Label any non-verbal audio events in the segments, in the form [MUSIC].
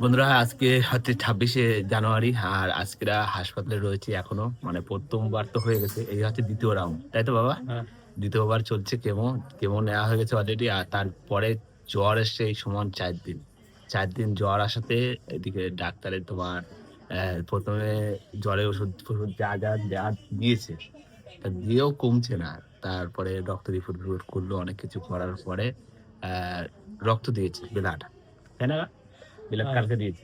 বন্ধুরা আজকে হচ্ছে ছাব্বিশে জানুয়ারি আর আজকেরা হাসপাতালে রয়েছে এখনও। মানে প্রথমবার তো হয়ে গেছে এই হচ্ছে দ্বিতীয় রাউন্ড তাই তো বাবা? হ্যাঁ। দ্বিতীয়বার চলছে কেমো কেমো নেওয়া হয়ে গেছে অলরেডি আর তারপরে জ্বর এসছে এই সমান চার দিন। চার দিন জ্বর আসাতে এদিকে ডাক্তারের তোমার প্রথমে জ্বরের ওষুধ ফষুধ যা যা যা দিয়েছে তা দিয়েও কমছে না। তারপরে রক্ত রিপোর্ট করল অনেক কিছু করার পরে রক্ত দিয়েছে ব্লাড তাই না? ব্লাড হ্যাঁ। কালকে দিয়েছে।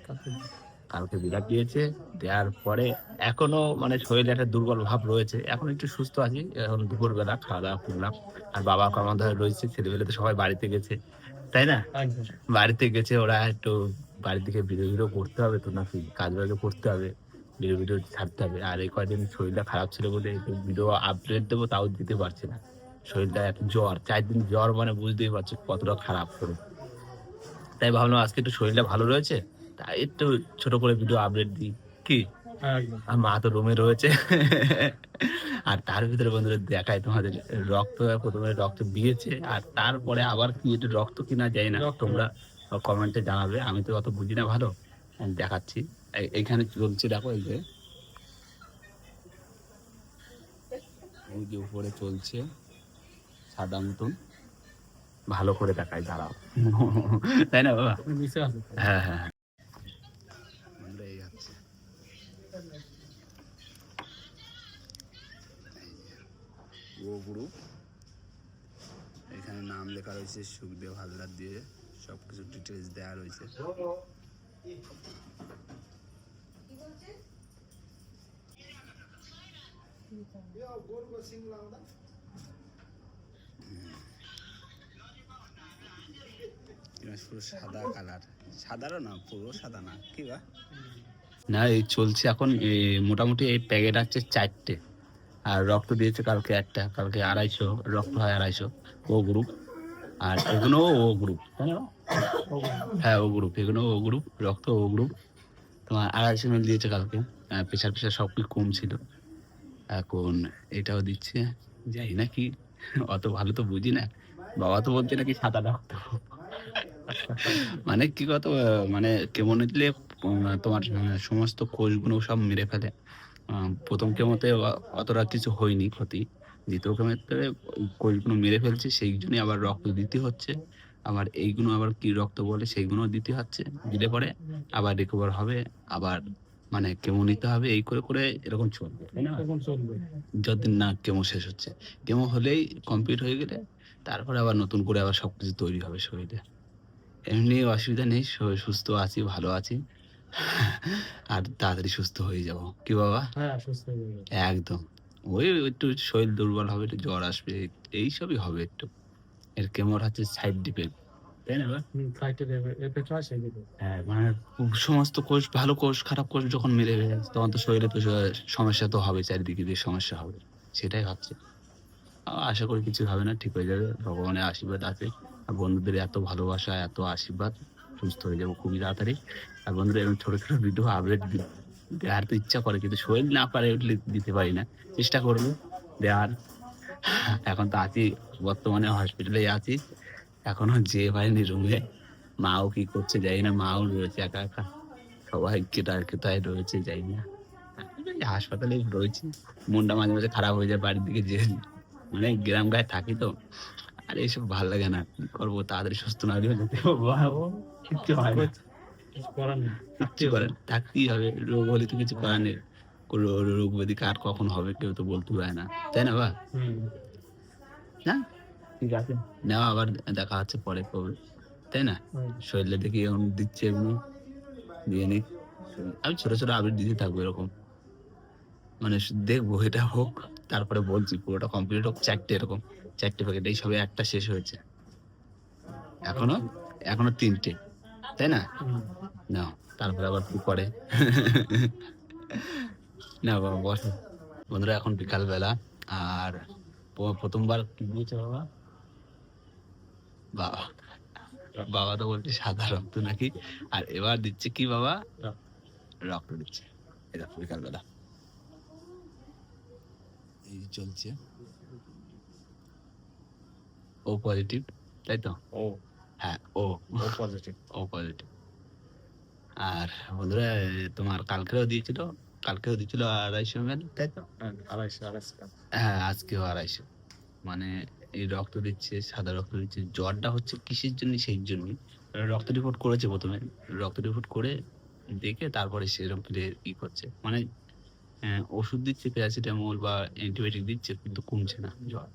কালকে বিরাট দিয়েছে দেওয়ার পরে এখনও মানে শরীরে একটা দুর্বল ভাব রয়েছে। এখন একটু সুস্থ আছি এখন দুপুরবেলা খাওয়া দাওয়া করলাম। আর বাবা কামার ধরে রয়েছে ছেলেবেলে তো সবাই বাড়িতে গেছে তাই না? বাড়িতে গেছে ওরা একটু বাড়ি থেকে ভিডিও ভিডিও করতে হবে তো নাকি কাজ বাজও করতে হবে ভিডিও ভিডিও ছাড়তে হবে। আর এই কয়দিন শরীরটা খারাপ ছিল বলে একটু ভিডিও আপডেট দেবো তাও দিতে পারছি না। শরীরটা এক জ্বর চার দিন জ্বর মানে বুঝতেই পারছ কতটা খারাপ শরীর। তাই ভাবলাম আজকে একটু শরীরটা ভালো রয়েছে তাই একটু ছোট করে ভিডিও আপডেট দিই। কি? আর মা তো রুমে রয়েছে। আর তার ভিতরে বন্ধুরা দেখায় তোমাদের রক্ত প্রথমে রক্ত দিয়েছে আর তারপরে আবার কি একটু রক্ত কিনা যায় না। তোমরা কমেন্টে জানাবে আমি তো অত বুঝি না ভালো দেখাচ্ছি। এইখানে চলছে দেখো এই যে। এই যে উপরে চলছে সাদা মতন। ভালো করে দেখায় দাঁড়াও। [LAUGHS] তাই না বাবা? হ্যাঁ হ্যাঁ। হ্যাঁ। গ্রুপ এখানে নাম লেখা রয়েছে সুখদেব হালদার দিয়ে সব কিছু ডিটেলস দেওয়া রয়েছে পুরো সাদা কালার সাদারও না, পুরো সাদা না। কি বা? না, এই চলছে এখন মোটামুটি এই প্যাকেট আছে চারটে। আর রক্ত দিয়েছে কালকে একটা, কালকে আড়াইশো, রক্ত হয় আড়াইশো। ও গ্রুপ আর এগুলো ও গ্রুপ তাই হ্যাঁ ও গ্রুপ এগুলো ও গ্রুপ রক্ত ও গ্রুপ তোমার আড়াইশো মিল দিয়েছে কালকে। প্রেশার প্রেশার সব কিছু কম ছিল। এখন এটাও দিচ্ছে। যাই না কি অত ভালো তো বুঝি না। বাবা তো বলছে নাকি সাদা রক্ত। মানে কি কত মানে কেমন দিলে তোমার সমস্ত কোষগুলো সব মেরে ফেলে। প্রথম কেমোতে অতটা কিছু হয়নি ক্ষতি। দ্বিতীয় কেমোতে কোষগুলো মেরে ফেলছে সেই জন্যই আবার রক্ত দিতে হচ্ছে। আবার এইগুলো আবার কি রক্ত বলে সেইগুলো দিতে হচ্ছে। দিলে পরে আবার রিকভার হবে আবার মানে কেমো নিতে হবে এই করে করে এরকম চলবে তাই না? চলবে। যতদিন না কেমো শেষ হচ্ছে। কেমো হলেই কমপ্লিট হয়ে গেলে তারপরে আবার নতুন করে আবার সবকিছু তৈরি হবে শরীরে। এমনি অসুবিধা নেই সুস্থ আছি ভালো আছি। আর তাড়াতাড়ি সুস্থ হয়ে যাব। কি বাবা? হ্যাঁ একদম। ওই একটু শরীর দুর্বল হবে একটু জ্বর আসবে এই সবই হবে একটু। এর কেমন হচ্ছে সাইড ডিপেন্ড তাই না হয় মানে সমস্ত কোষ ভালো কোষ খারাপ কোষ যখন মেরে ফেলে তখন তো শরীরে তো সমস্যা তো হবে চারিদিকে দিয়ে সমস্যা হবে। সেটাই ভাবছি আশা করি কিছু হবে না, ঠিক হয়ে যাবে। ভগবানের আশীর্বাদ আছে। আর বন্ধুদের এত ভালোবাসা, এত আশীর্বাদ, সুস্থ হয়ে যাব খুবই তাড়াতাড়ি। আর বন্ধুরা, এরকম ছোট ছোট ভিডিও আপডেট দেওয়ার তো ইচ্ছা করে, কিন্তু শরীর না পারে দিতে পারি না। চেষ্টা করব দেওয়ার। এখন তো আছি, বর্তমানে হসপিটালে আছি। এখনও যে পারিনি রুমে মাও কি করছে যাই না, মাও রয়েছে একা একা। সবাই কেটার কেটায় রয়েছে যাই না। হাসপাতালে রয়েছে। মনটা মাঝে মাঝে খারাপ হয়ে যায়, বাড়ির দিকে যে মানে গ্রাম গায়ে থাকি তো আর এইসব ভালো লাগে না। কি করব তাড়াতাড়ি সুস্থ না হলে যেতে কিচ্ছু হয় না। করেন থাকতেই হবে রোগ হলে তো কিছু করার নেই। রোগ ব্যাধি কার কখন হবে কেউ তো বলতে পারে না। তাই না বা না? ঠিক আছে। নেওয়া আবার দেখা হচ্ছে পরে কবে। তাই না। শরীরে দেখি এখন দিচ্ছে এমনি। দিয়ে নি। আমি ছোট ছোট আপডেট দিতে থাকব এরকম। মানে দেখব এটা হোক। তারপরে বলছি পুরোটা কমপ্লিট হোক চারটে এরকম চারটে প্যাকেট এই সবে একটা শেষ হয়েছে। এখনও এখনও তিনটে তাই না? না তারপরে আবার কি করে? না বাবা বসো। বন্ধুরা এখন বিকাল বেলা আর প্রথমবার কি দিয়েছে বাবা? বাবা বাবা তো বলছে সাদা রক্ত নাকি? আর এবার দিচ্ছে কি বাবা? রক্ত। রক্ত দিচ্ছে। এটা বিকাল বেলা এই চলছে। ও পজিটিভ তাই তো? ও। হ্যাঁ ও। ও পজিটিভ ও পজিটিভ আর বন্ধুরা তোমার কালকেও দিয়েছিল কালকেও দিয়েছিল আড়াইশো এম তাই তো? হ্যাঁ আড়াইশো আড়াইশো। হ্যাঁ আজকেও আড়াইশো। মানে এই রক্ত দিচ্ছে সাদা রক্ত দিচ্ছে। জ্বরটা হচ্ছে কিসের জন্য? সেই জন্যই। রক্ত রিপোর্ট করেছে প্রথমে। রক্ত রিপোর্ট করে দেখে তারপরে সেরকম ই করছে। মানে ওষুধ দিচ্ছে প্যারাসিটামল বা অ্যান্টিবায়োটিক দিচ্ছে কিন্তু কমছে না জ্বর।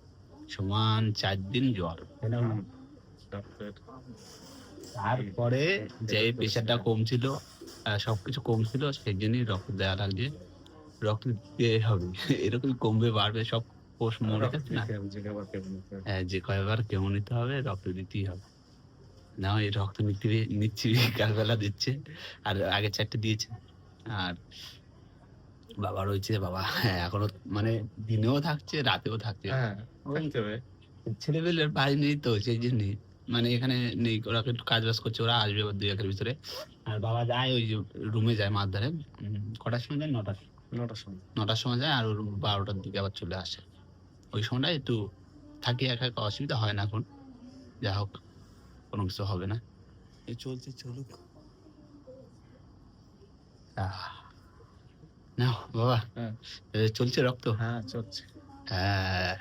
সমান চার দিন জ্বর। তারপরে যে প্রেশারটা কমছিল সবকিছু কম ছিল সেই জন্যই রক্ত দেওয়া লাগছে। রক্ত দিতে হবে। [LAUGHS] এরকম কমবে বাড়বে সব কোষ মরে যাচ্ছে না? হ্যাঁ যে কয়বার কেমন নিতে হবে রক্ত দিতেই হবে। না হয় রক্ত নিতে নিচ্ছি [LAUGHS] বিকালবেলা দিচ্ছে আর আগে চারটে দিয়েছে। আর বাবা রয়েছে বাবা। হ্যাঁ এখনও মানে দিনেও থাকছে রাতেও থাকছে। হ্যাঁ ছেলেপেলের বাড়ি নেই তো সেই জন্যে। মানে এখানে নেই ওরা একটু কাজ বাজ করছে ওরা আসবে দুই একের ভিতরে। আর বাবা যায় ওই যে রুমে যায় মাছ ধরে কটার সময় যায়? নটার নটার সময়। নটার সময় যায় আর ওর বারোটার দিকে আবার চলে আসে। ওই সময়টা একটু থাকি একা একা অসুবিধা হয় না এখন। যা হোক কোনো কিছু হবে না। এই চলছে চলুক। আহ, নাও বাবা হ্যাঁ এ, চলছে রক্ত হ্যাঁ চলছে হ্যাঁ